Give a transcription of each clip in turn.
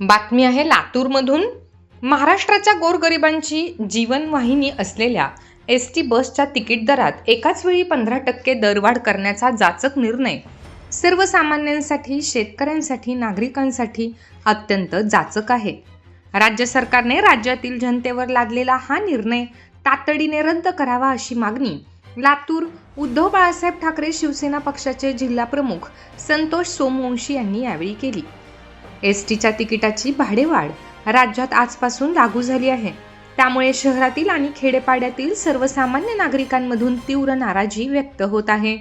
बातमी आहे लातूरमधून. महाराष्ट्राच्या गोरगरिबांची जीवनवाहिनी असलेल्या एस टी बसच्या तिकीट दरात एकाच वेळी पंधरा टक्के दरवाढ करण्याचा जाचक निर्णय. सर्वसामान्यांसाठी शेतकऱ्यांसाठी नागरिकांसाठी अत्यंत जाचक आहे. राज्य सरकारने राज्यातील जनतेवर लादलेला हा निर्णय तातडीने रद्द करावा अशी मागणी लातूर उद्धव बाळासाहेब ठाकरे शिवसेना पक्षाचे जिल्हाप्रमुख संतोष सोमवंशी यांनी यावेळी केली. एस टीच्या तिकिटाची भाडेवाढ राज्यात आजपासून लागू झाली आहे. त्यामुळे शहरातील आणि खेडेपाड्यातील सर्वसामान्य नागरिकांमधून तीव्र नाराजी व्यक्त होत आहे.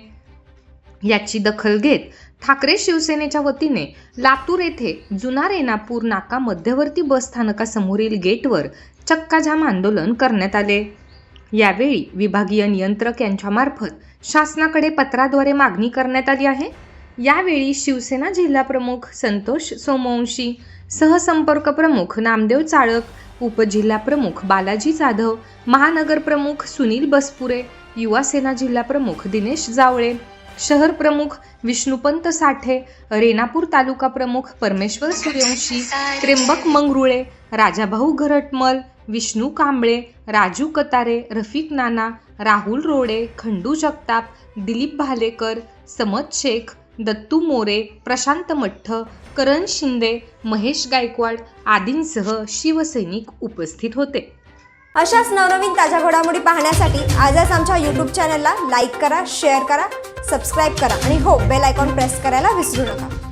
याची दखल घेत ठाकरे शिवसेनेच्या वतीने लातूर येथे जुना रेणापूर नाका मध्यवर्ती बस स्थानकासमोरील गेटवर चक्काजाम आंदोलन करण्यात आले. यावेळी विभागीय नियंत्रक यांच्यामार्फत शासनाकडे पत्राद्वारे मागणी करण्यात आली आहे. यावेळी शिवसेना जिल्हा प्रमुख संतोष सोमवंशी सहसंपर्क प्रमुख नामदेव चाळक उपजिल्हा प्रमुख बालाजी जाधव महानगर प्रमुख सुनील बसपुरे युवासेना जिल्हाप्रमुख जिल्हा प्रमुख दिनेश जावळे शहर प्रमुख विष्णुपंत साठे रेणापूर तालुका प्रमुख परमेश्वर सूर्यवंशी त्र्यंबक मंगरुळे राजाभाऊ घरटमल विष्णू कांबळे राजू कतारे रफिक नाना राहुल रोडे खंडू जगताप दिलीप भालेकर समत शेख दत्तू मोरे प्रशांत मठ्ठ करण शिंदे महेश गायकवाड आदींसह शिवसैनिक उपस्थित होते. अशाच नवनवीन ताज्या घडामोडी पाहण्यासाठी आजच आमच्या यूट्यूब चॅनलला लाईक करा शेअर करा सबस्क्राईब करा आणि हो बेल आयकॉन प्रेस करायला विसरू नका.